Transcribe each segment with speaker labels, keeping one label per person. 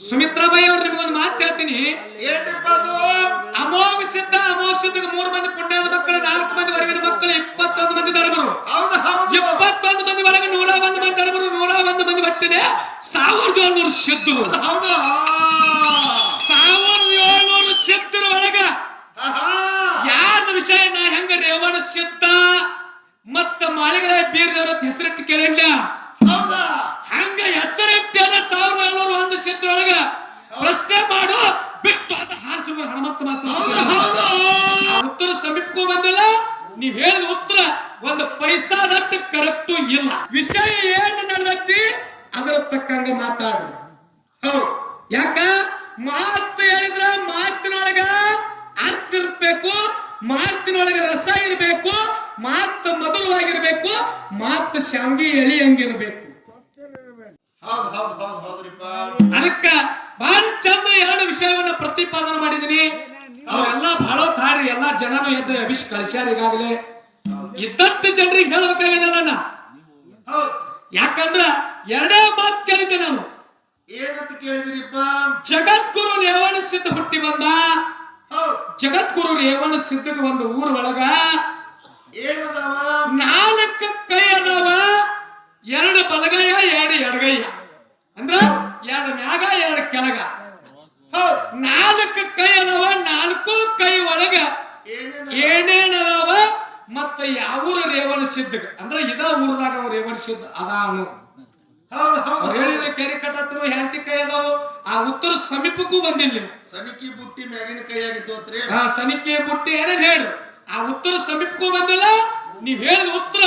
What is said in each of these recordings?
Speaker 1: ಸುಮಿತ್ರಾಬಾಯಿ ಅವ್ರು ನಿಮಗೊಂದು ಮಾತು ಹೇಳ್ತೀನಿ.
Speaker 2: ಏನ್ರಿಪ್ಪ ಅದು?
Speaker 1: ಅಮೋಘ ಸಿದ್ಧ ಅಮೋಘ ಸಿದ್ಧಗೆ ಮೂರು ಮಂದಿ ಪುಣ್ಯದ ಮಕ್ಕಳು ನಾಲ್ಕು ಮಂದಿ ಹೊರಗಿನ ಮಕ್ಕಳು ಇಪ್ಪತ್ತೊಂದು ಮಂದಿ ಧರ್ಮರು. ಇಪ್ಪತ್ತೊಂದು ಮಂದಿ ಒಳಗೆ ನೂರ ಒಂದು ಮಂದಿ ಧರ್ಮರು ನೂರ ಒಂದು ಮಂದಿ ಬರ್ತಿದೆ ಸಾವಿರದ ಏಳ್ನೂರು
Speaker 2: ಸಿದ್ಧ
Speaker 1: ಸಾವಿರದ ಏಳ್ನೂರು ಸಿದ್ಧರ ಒಳಗ ಯಾರ ವಿಷಯ ನಾ ಹೆಂಗ ರೇವಣ ಸಿದ್ಧ ಮತ್ತ ಮಾಲಿಗರ ಬೀರ್ದವ್ರ ಹೆಸರಿಟ್ಟು ಕೇಳಿಲ್ಲ ನೀವ್ ಹೇಳಿದ ಉತ್ತರ ಒಂದು ಪೈಸಾದಟ್ಟು ಕರೆಕ್ಟು ಇಲ್ಲ. ವಿಷಯ ಏನು ನಡೆದೈತಿ? ಅದರ ತಕ್ಕಂಗ ಮಾತಾಡ್ರಿ.
Speaker 2: ಹೌದು.
Speaker 1: ಯಾಕ? ಮಾತು ಹೇಳಿದ್ರ ಮಾತಿನೊಳಗ ಅರ್ಥ ಇರ್ಬೇಕು ಮಾತಿನೊಳಗ ರಸ ಇರಬೇಕು ಮಾತು ಮಧುರವಾಗಿರ್ಬೇಕು ಮಾತು ಶಾಂಗಿ ಎಳಿ ಹಂಗಿರ್ಬೇಕು ಅದಕ್ಕ ಬಹಳ ಚಂದ ಎರಡು ವಿಷಯವನ್ನ ಪ್ರತಿಪಾದನೆ ಮಾಡಿದೀನಿ. ಅವೆಲ್ಲ ಬಹಳ ತಾರಿ ಎಲ್ಲಾ ಜನನು ಎದ್ದು ಅಭಿಷ್ ಕಳಿಸ್ಯಾರ ಈಗಾಗಲೇ ಇದ್ದಷ್ಟು ಜನರಿಗೆ ಹೇಳ್ಬೇಕಾಗಿದೆ ನನ್ನ. ಯಾಕಂದ್ರ ಎರಡೇ ಮಾತು ಕೇಳಿದ್ದೆ ನಾನು.
Speaker 2: ಏನಂತ ಕೇಳಿದ್ರಿಪ್ಪ
Speaker 1: ಜಗದ್ಗುರು ರೇವಣ ಸಿದ್ಧ ಹುಟ್ಟಿ ಬಂದ. ಜಗದ್ಗುರು ರೇವಣ ಸಿದ್ಧಗೆ ಒಂದು ಊರ್ ಒಳಗ ಮತ್ತ ಯಾವೂರ ರೇವಣ ಸಿದ್ಧಗ? ಅಂದ್ರ ಇದ ಊರದಾಗ ಅವ ರೇವಣ ಸಿದ್ಧ ಅದಾನು ಅವ್ರು ಹೇಳಿದ್ರೆ ಕೆರೆ ಕಟ್ಟತ್ರು ಹ್ಯಾಂತಿ ಕೈ ಅದಾವು. ಆ ಉತ್ತರ ಸಮೀಪಕ್ಕೂ ಬಂದಿಲ್ಲ.
Speaker 2: ಸನಿಕಿ ಬುಟ್ಟಿ ಮ್ಯಾಗಿನ ಕೈಯಾಗಿದ್ದೋತ್ರಿ
Speaker 1: ಆ ಸನಿಕಿ ಬುಟ್ಟಿ ಏನೇನ್ ಹೇಳು? ಆ ಉತ್ತರ ಸಮೀಪಕ್ಕೂ ಬಂದಿಲ್ಲ. ನೀವ್ ಹೇಳಿದ ಉತ್ತರ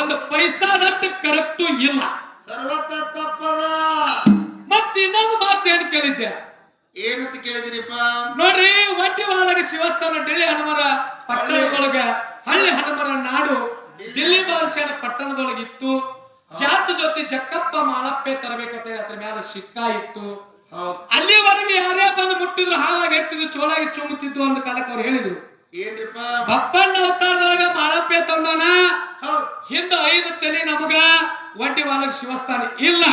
Speaker 1: ಒಂದು ಪೈಸಾದಟ್ಟು ಕರೆಕ್ಟ್ ಇಲ್ಲ.
Speaker 2: ಸರ್ವತ್ತ ತಪ್ಪದ.
Speaker 1: ಮತ್ತೆ ಇನ್ನೊಂದು ಮಾತು ಏನ್ ಕೇಳಿದ್ದೆ?
Speaker 2: ಏನಂತ ಕೇಳಿದ್ರಿಪ್ಪ?
Speaker 1: ನೋಡ್ರಿ ಒಟ್ಟಿ ಒಳಗೆ ಶಿವಸ್ಥಾನ ಡೆಲ್ಲಿ ಹನುಮರ ಪಟ್ಟಣದೊಳಗ ಹಳ್ಳಿ ಹನುಮರ ನಾಡು ದಿಲ್ಲಿ ಬಾದಶಾನ ಪಟ್ಟಣದೊಳಗಿತ್ತು ಇತ್ತು. ಜಾತಿ ಜೊತೆ ಜಕ್ಕಪ್ಪ ಮಾಳಪ್ಪೆ ತರಬೇಕಂತ ಅದ್ರ ಮೇಲೆ ಸಿಕ್ಕ ಇತ್ತು.
Speaker 2: ಹೌದು.
Speaker 1: ಅಲ್ಲಿವರೆಗೆ ಯಾರೇ ಬಂದು ಮುಟ್ಟಿದ್ರು ಹಾಲಾಗಿ ಎತ್ತಿದ್ರು ಚೋಳಾಗಿ ಚುಮ್ಮುತ್ತಿದ್ದು ಅಂತ ಕಾಲಕ್ಕೆ ಅವ್ರು ಹೇಳಿದ್ರು.
Speaker 2: ಏನ್ರಿಪ್ಪ?
Speaker 1: ಬಪ್ಪಣ್ಣ ಅವತಾರದೊಳಗ ಮಾಳಪ್ಪೆ ತಂದಾನ?
Speaker 2: ಹೌದು.
Speaker 1: ಐದು ತಲೆ ನಮಗ ಒಡ್ಡಿ ಒಳಗೆ ಶಿವಸ್ಥಾನ ಇಲ್ಲ.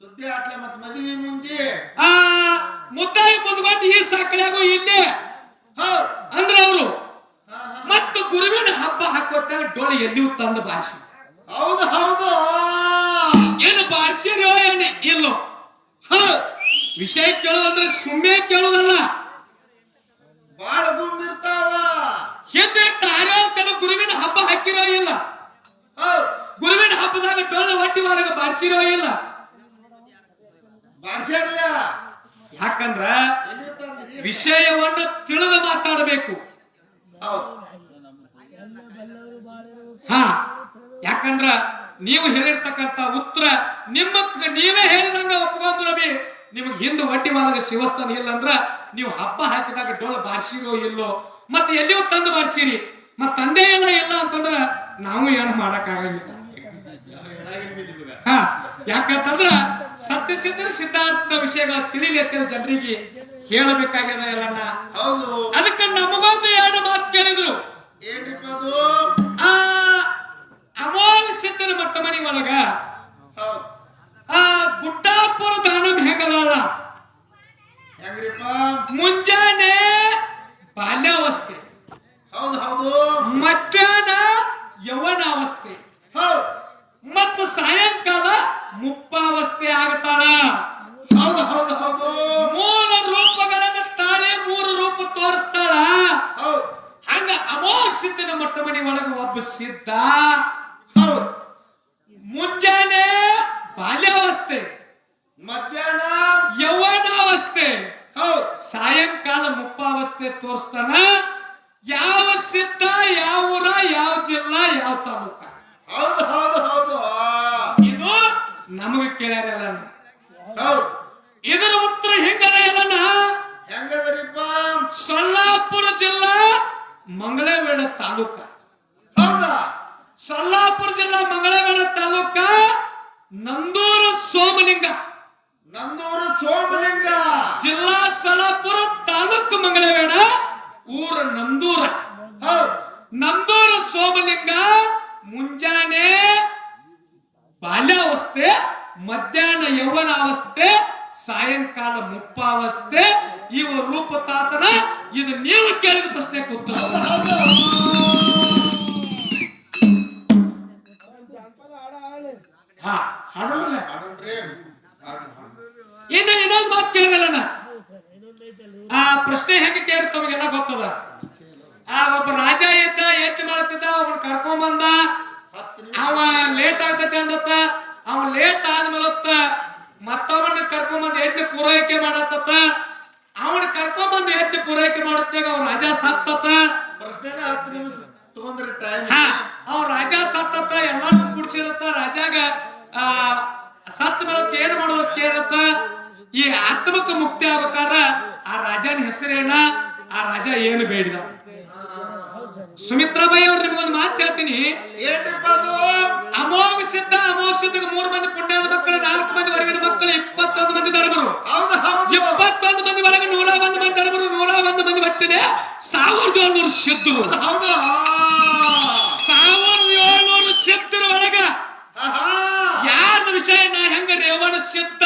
Speaker 2: ಸುದ್ದಿ ಆಟ್ಲೆ ಮತ್ತೆ ಮದುವೆ ಮುಂಜಿ?
Speaker 1: ಆ ಮುದ್ದಾಯಿ ಮುದ್ಕೊಂಡು ಈ ಸಾಕಳಿಯಾಗೂ ಇಲ್ಲೇ.
Speaker 2: ಅಂದ್ರೆ
Speaker 1: ಅಂದ್ರ ಅವರು. ಮತ್ತು ಗುರುವಿನ ಹಬ್ಬ ಹಾಕೋತಾಗ ಡೋಳಿ ಎಲ್ಲಿಯೂ ತಂದು ಬಾರಿಸಿ.
Speaker 2: ಹೌದು ಹೌದು.
Speaker 1: ಏನು ಬಾರಿಸಿರೋ ಏನು? ಇಲ್ಲೋ.
Speaker 2: ಹ.
Speaker 1: ವಿಷಯ ಕೇಳೋದಂದ್ರೆ ಸುಮ್ಮನೆ ಕೇಳೋದಲ್ಲ.
Speaker 2: ಬಾಳ ಗುಮ್ಮಿರ್ತಾವ
Speaker 1: ಹಿಂದೆ ತಾರೇ ಗುರುವಿನ ಹಬ್ಬ ಹಾಕಿರೋ ಇಲ್ಲ. ಗುರುವಿನ ಹಬ್ಬದಾಗ ಡೊಳ್ಳ ಹೊಟ್ಟಿ ಹೊರಗೆ ಬಾರಿಸಿರೋ ಇಲ್ಲ.
Speaker 2: ಬಾರಿಸಿರಲ್ಲ
Speaker 1: ಯಾಕಂದ್ರ ವಿಷಯವನ್ನ ತಿಳಿದು ಮಾತಾಡಬೇಕು.
Speaker 2: ಹೌದು.
Speaker 1: ಹಾ ಯಾಕಂದ್ರ ನೀವು ಹೇಳಿರ್ತಕ್ಕಂಥ ಉತ್ತರ ನಿಮ್ಮ ನೀವೇ ಹೇಳಿದಂಗ ಒಪ್ಕೊಂಡು ನಬಿ ನಿಮ್ಗೆ ಹಿಂದೆ ಒಡ್ಡಿ ಒಳಗೆ ಶಿವಸ್ಥಾನ ಇಲ್ಲ ಅಂದ್ರ ನೀವು ಹಬ್ಬ ಹಾಕಿದಾಗ ಡೋಲ್ ಬಾರಿಸಿರೋ ಇಲ್ಲೋ ಮತ್ತೆ ಎಲ್ಲಿಯೂ ತಂದು ಬಾರಿಸಿರಿ. ಮತ್ ತಂದೆ ಎಲ್ಲ ಇಲ್ಲ ಅಂತಂದ್ರ ನಾವು ಏನು ಮಾಡಕ್ಕಾಗಂಗಿಲ್ಲ. ಹಾ ಯಾಕಂತಂದ್ರ ಸತ್ಯ ಸಿದ್ಧರ ಸಿದ್ಧಾರ್ಥ ವಿಷಯಗಳ ತಿಳಿಲಿ ಅಂತ ಜನರಿಗೆ ಹೇಳಬೇಕಾಗ್ಯದ ಎಲ್ಲನ್ನ.
Speaker 2: ಹೌದು.
Speaker 1: ಅದಕ್ಕೆ ನಮಗೊಂದು ಎರಡು ಮಾತು ಕೇಳಿದ್ರು. ಮಟ್ಟ ಮನಿ ಒಳಗ? ಆ ಗುಡ್ಡಾಪುರ ದಾನಂ ಹೆಂಗದಾಳ ಮುಂಜಾನೆ ಬಾಲ್ಯಾವಸ್ಥೆ.
Speaker 2: ಹೌದು ಹೌದು.
Speaker 1: ಮಧ್ಯಾಹ್ನ ಯವನಾವಸ್ಥೆ.
Speaker 2: ಹೌದು.
Speaker 1: ಮತ್ತು ಸಾಯಂಕಾಲ ಮುಪ್ಪಾವಸ್ಥೆ ಆಗ್ತಾಳ.
Speaker 2: ಹೌದು ಹೌದು ಹೌದು.
Speaker 1: ಮೂರು ರೂಪಗಳನ್ನ ತಾಳೆ ಮೂರು ರೂಪ ತೋರಿಸ್ತಾಳ.
Speaker 2: ಹೌದು.
Speaker 1: ಹಂಗ ಅಮೋಘ ಸಿದ್ಧನ ಮೊಟ್ಟ ಮನೆ ಒಳಗ ಒಬ್ಬ ಸಿದ್ಧ.
Speaker 2: ಹೌದು
Speaker 1: ಮುಂಜಾನೆ ಬಾಲ್ಯಾವಸ್ಥೆ
Speaker 2: ಮಧ್ಯಾಹ್ನ
Speaker 1: ಯೌವನಾವಸ್ಥೆ
Speaker 2: ಹೌದು
Speaker 1: ಸಾಯಂಕಾಲ ಮುಪ್ಪಾವಸ್ಥೆ ತೋರಿಸ್ತಾನ ಯಾವ ಸಿದ್ಧ ಯಾವ ಊರ ಯಾವ ಜಿಲ್ಲಾ ಯಾವ ತಾಲೂಕ?
Speaker 2: ಹೌದು ಹೌದು ಹೌದು.
Speaker 1: ಇದು ನಮಗೆ ಕೇಳ್ಯಾರಲ್ಲ
Speaker 2: ಹೌದು.
Speaker 1: ಇದರ ಉತ್ತರ ಹೆಂಗದ ಎಲ್ಲನ?
Speaker 2: ಹೆಂಗದರಿಪ್ಪ?
Speaker 1: ಸೊಲ್ಲಾಪುರ ಜಿಲ್ಲಾ ಮಂಗಳವೇಡ ತಾಲೂಕ.
Speaker 2: ಹೌದಾ?
Speaker 1: ಸೊಲ್ಲಾಪುರ ಜಿಲ್ಲಾ ಮಂಗಳವೇಡ ತಾಲೂಕ ನಂದೂರು ಸೋಮಲಿಂಗ.
Speaker 2: ನಂದೂರು ಸೋಮಲಿಂಗ.
Speaker 1: ಜಿಲ್ಲಾ ಸಲಾಪುರ ತಾಲೂಕು ಮಂಗಳವೇಡ ಊರ ನಂದೂರ. ನಂದೂರು ಸೋಮಲಿಂಗ ಮುಂಜಾನೆ ಬಾಲ್ಯಾವಸ್ಥೆ ಮಧ್ಯಾಹ್ನ ಯೌವನಾವಸ್ಥೆ ಸಾಯಂಕಾಲ ಕಾಲ ಮುಪ್ಪಾವಸ್ಥೆ ಇವ ರೂಪ ತಾತನ ಇದು ನೀವು ಕೇಳಿದ ಪ್ರಶ್ನೆ ಕೂತ. ಆಗ್ತೈತೆ ಅಂದತ್ತ ಅವ ಲೇಟ್ ಆದ್ಮೇಲತ್ತ ಮತ್ತೊಬ್ಬನ ಕರ್ಕೊಂಬಂದ್ ಎತ್ತಿ ಪೂರೈಕೆ ಮಾಡತ್ತ ಅವನ ಕರ್ಕೊಂಬಂದ್ ಎತ್ತಿ ಪೂರೈಕೆ ಮಾಡುತ್ತಾಗ ಅವ್ರ ರಾಜ ಸತ್ತತ್ತ.
Speaker 2: ಪ್ರಶ್ನೆನೇ ಹತ್ತು ನಿಮಿಷ ತಗೊಂಡ್ರೆ ಟೈಮ್
Speaker 1: ಅವ ರಾಜ ಸತ್ತತ್ತ ಎಲ್ಲಾರು ಕುಡ್ಸಿರತ್ತ. ರಾಜಾಗ ಆ ಸತ್ತ ಮೇಲೆ ಏನ್ ಮಾಡೋದಕ್ಕೆ ಕೇಳತ್ತ ಈ ಆತ್ಮಕ ಮುಕ್ತಿ ಆಗ್ಬೇಕಾದ್ರ ಆ ರಾಜನ ಹೆಸರೇನ ಆ ರಾಜ ಏನು ಬೇಡಿದ. ಸುಮಿತ್ರಾಬಾಯಿ ಅವ್ರು ನಿಮಗೊಂದು ಮಾತು ಹೇಳ್ತೀನಿ.
Speaker 2: ಏನ್ರಿಪ್ಪ ಅದು?
Speaker 1: ಅಮೋಘ ಸಿದ್ಧ ಅಮೋಘ ಸಿದ್ಧಗೆ ಮೂರು ಮಂದಿ ಪುಣ್ಯದ ಮಕ್ಕಳು ನಾಲ್ಕು ಮಂದಿ ವರೆಗಿನ ಮಕ್ಕಳು ಇಪ್ಪತ್ತೊಂದು ಮಂದಿ ಧರ್ಮರು.
Speaker 2: ಹೌದು ಹೌದು.
Speaker 1: ಇಪ್ಪತ್ತೊಂದು ಮಂದಿ ಒಳಗೆ ನೂರ ಒಂದು ಮಂದಿ ಧರ್ಮರು ನೂರ ಒಂದು ಮಂದಿ ಬಟ್ಟಿದೆ ಸಾವಿರದ ಏಳ್ನೂರು ಸಿದ್ಧರು
Speaker 2: ಹೌದು.
Speaker 1: ಸಾವಿರದ ಏಳ್ನೂರು ಸಿದ್ಧರ ಒಳಗ. ಯಾರ್ದ ವಿಷಯ ನಾ ಹೆಂಗ ರೇವಣ ಸಿದ್ಧ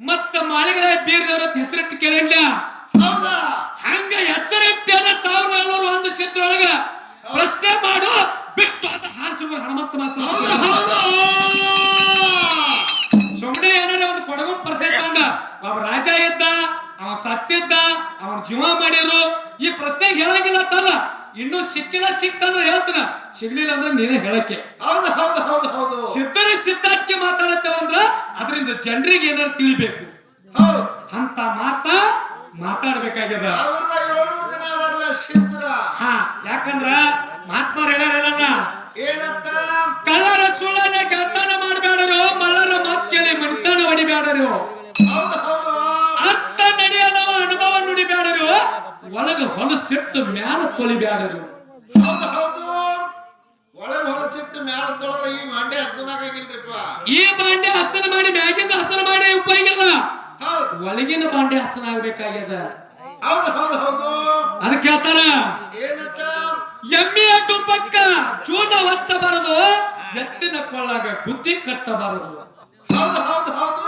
Speaker 1: ಮತ್ತ ಮಾಲಿಗರ ಬೀರ್ದವ್ರ ಹೆಸರಿಟ್ಟು ಕೇಳಿಲ್ಲ.
Speaker 2: ಹೌದಾ?
Speaker 1: ಹಂಗ ಸಾವಿರದ ಸಿದ್ಧರೊಳಗ ಪ್ರಶ್ನೆ ಮಾಡು. ಬಿಟ್ಟು ಅಂತ ಹಾರಿಸಿದ್ರು ಹನುಮಂತ ಮಾತ್ರ. ಸುಮ್ಮನೆ ಏನಾರ ಒಂದು ಕೊಡಗು ಪರ್ಸೆಂಟ್ ಅಂದ ಅವ ರಾಜ ಇದ್ದ ಅವ ಸತ್ತಿದ್ದ ಅವನ ಜೀವ ಮಾಡಿರು ಈ ಪ್ರಶ್ನೆ ಹೇಳಂಗಿಲ್ಲ ತಲ್ಲ ಇನ್ನು ಸಿಕ್ಕಿಲ್ಲ ಸಿಕ್ತಂದ್ರೆ ಹೇಳ್ತೀನ. ಸಿಗ್ಲಿಲ್ಲ ಅಂದ್ರೆ ನೀನೇ ಹೇಳಕ್ಕೆ.
Speaker 2: ಹೌದು ಹೌದು ಹೌದು ಹೌದು.
Speaker 1: ಸಿದ್ಧರ ಮಾತಾಡತ್ತೇವಂದ್ರ ಅದರಿಂದ ಜನರಿಗೆ ಏನಾರು ತಿಳಿಬೇಕು.
Speaker 2: ಹೌದು.
Speaker 1: ಅಂತ ಮಾತಾ ಮಾತಾಡ್ಬೇಕಾಗ್ಯದ. ಒಳಗ ಹೊಲಸಿಟ್ಟು ಮ್ಯಾಲ ತೊಳಿಬ್ಯಾಡರು
Speaker 2: ಹೌದು ಹೌದು. ಒಳಗೆ ಹೊಲಸಿಟ್ಟು ಮ್ಯಾಲ ತೊಳೆದ್ರೆ ಈ ಮಂಡೆ ಹಸನಾಗಂಗಿಲ್ರಿಪ್ಪ
Speaker 1: ಈ ಬಾಂಡೆ ಹಸನ ಮಾಡಿ ಮ್ಯಾಗಿಂದ ಹಸನ ಮಾಡಿ ಉಪಯೋಗ ಇಲ್ಲ. ಒಳಗಿನ ಬಾಂಡೆ ಹಸನ ಆಗ್ಬೇಕಾಗ್ಯದ.
Speaker 2: ಹೌದು ಹೌದು ಹೌದು.
Speaker 1: ಅದಕ್ಕೆ ಹೇಳ್ತಾರ?
Speaker 2: ಏನಂತ?
Speaker 1: ಎಮ್ಮೆಯ ಪಕ್ಕ ಚೂಟ ಹಚ್ಚಬಾರದು ಎತ್ತಿನ ಕೊಳ್ಳಾಗ ಬುದ್ಧಿ ಕಟ್ಟಬಾರದು.
Speaker 2: ಹೌದು ಹೌದು ಹೌದು.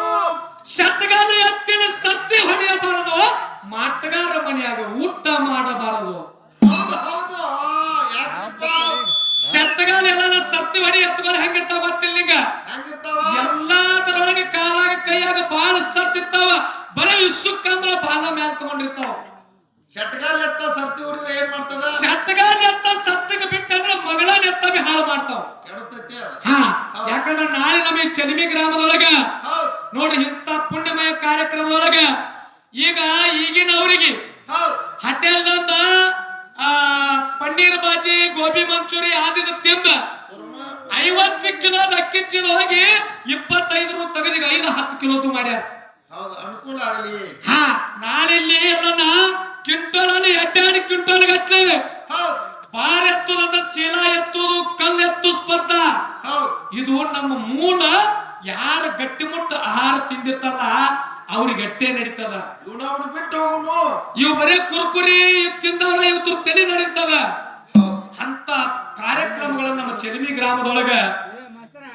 Speaker 1: ಶತಗಾಲ ಎತ್ತಿನ ಸತ್ತಿ ಹೊಡೆಯಬಾರದು ಮಾಟಗಾರ ಮನೆಯಾಗ ಊಟ ಮಾಡಬಾರದು. ಶತಗಾಲ ಎಲ್ಲ ಸತ್ತಿ ಹೊಡಿ ಎತ್ತುಗಳು ಹೆಂಗಿರ್ತಾವ ಗೊತ್ತಿಲ್ಲ ನಿಂಗ? ಎಲ್ಲಾದ್ರೊಳಗೆ ಕಾಲಾಗ ಕೈಯಾಗ ಬಾಳ ಸತ್ತಿರ್ತಾವ ಬರೀ ಇಸುಕ್ ಅಂದ್ರ ಬಾಲ ಮ್ಯಾಲ್ ತಗೊಂಡಿರ್ತಾವ.
Speaker 2: ಶಟ್ಗಾಲ ಎತ್ತ ಸತ್ತಿ ಹೊಡಿದ್ರೆ ಏನ್ ಮಾಡ್ತದ?
Speaker 1: ಶತಗಾಲ ಎತ್ತ ಸತ್ತಿಗೆ ಬಿಟ್ಟಂದ್ರ ಮಗಳ ನೆತ್ತವಿ ಹಾಳು ಮಾಡ್ತಾವ
Speaker 2: ಕೆಡತೈತಿ ಅದ
Speaker 1: ಹಾ ಯಾಕಂದ್ರ ನಾಳೆ ನಮಗೆ ಚನಿಮಿ ಗ್ರಾಮದೊಳಗ
Speaker 2: ಹೌದು
Speaker 1: ನೋಡ್ರಿ ಇಂಥ ಪುಣ್ಯಮಯ ಕಾರ್ಯಕ್ರಮದೊಳಗ ಈಗ ಈಗಿನ ಅವರಿಗೆ ಹೋಟೆಲ್ದಂದ ಪನ್ನೀರ್ ಬಾಜಿ ಗೋಬಿ ಮಂಚೂರಿ ಆದಿದ ತಿಂದ ಐವತ್ತು ಕಿಲೋ ಅಕ್ಕಿ ಚೀಲ ಹೋಗಿ ಇಪ್ಪತ್ತೈದು ರೂಪಾಯಿ ತೆಗೆದಿಗ ಐದು ಹತ್ತು ಕಿಲೋದು ಮಾಡ್ಯಾರ.
Speaker 2: ಹೌದು ಅನುಕೂಲ ಆಗಲಿ.
Speaker 1: ಹಾ ಅದನ್ನ ಕ್ವಿಂಟಲ್ ಅಲ್ಲಿ ಎಡ್ಡಾಡಿ ಕ್ವಿಂಟಲ್ ಗಟ್ಲೆ
Speaker 2: ಹೌದು.
Speaker 1: ಬಾರ್ ಎತ್ತುದಂದ್ರೆ ಚೀಲ ಎತ್ತುದು ಕಲ್ಲು ಎತ್ತು ಸ್ಪರ್ಧಾ. ಇದು ನಮ್ಮ ಮೂಲ ಯಾರ ಆಹಾರ ತಿಂದಿರ್ತಾರಲ್ಲ ಅವ್ರಿಗೆ ಗಟ್ಟೆ ನಡೀತದ.
Speaker 2: ಇವನ ಅವ್ನು ಬಿಟ್ಟು ಹೋಗುನು.
Speaker 1: ಇವ್ ಬರೇ ಕುರ್ಕುರಿ ಇವ್ ತಿಂದವನ ಇವ್ರ ತಲೆ ನಡೀತದ. ಅಂತ ಕಾರ್ಯಕ್ರಮಗಳನ್ನ ನಮ್ಮ ಚೆಲುಮಿ ಗ್ರಾಮದೊಳಗ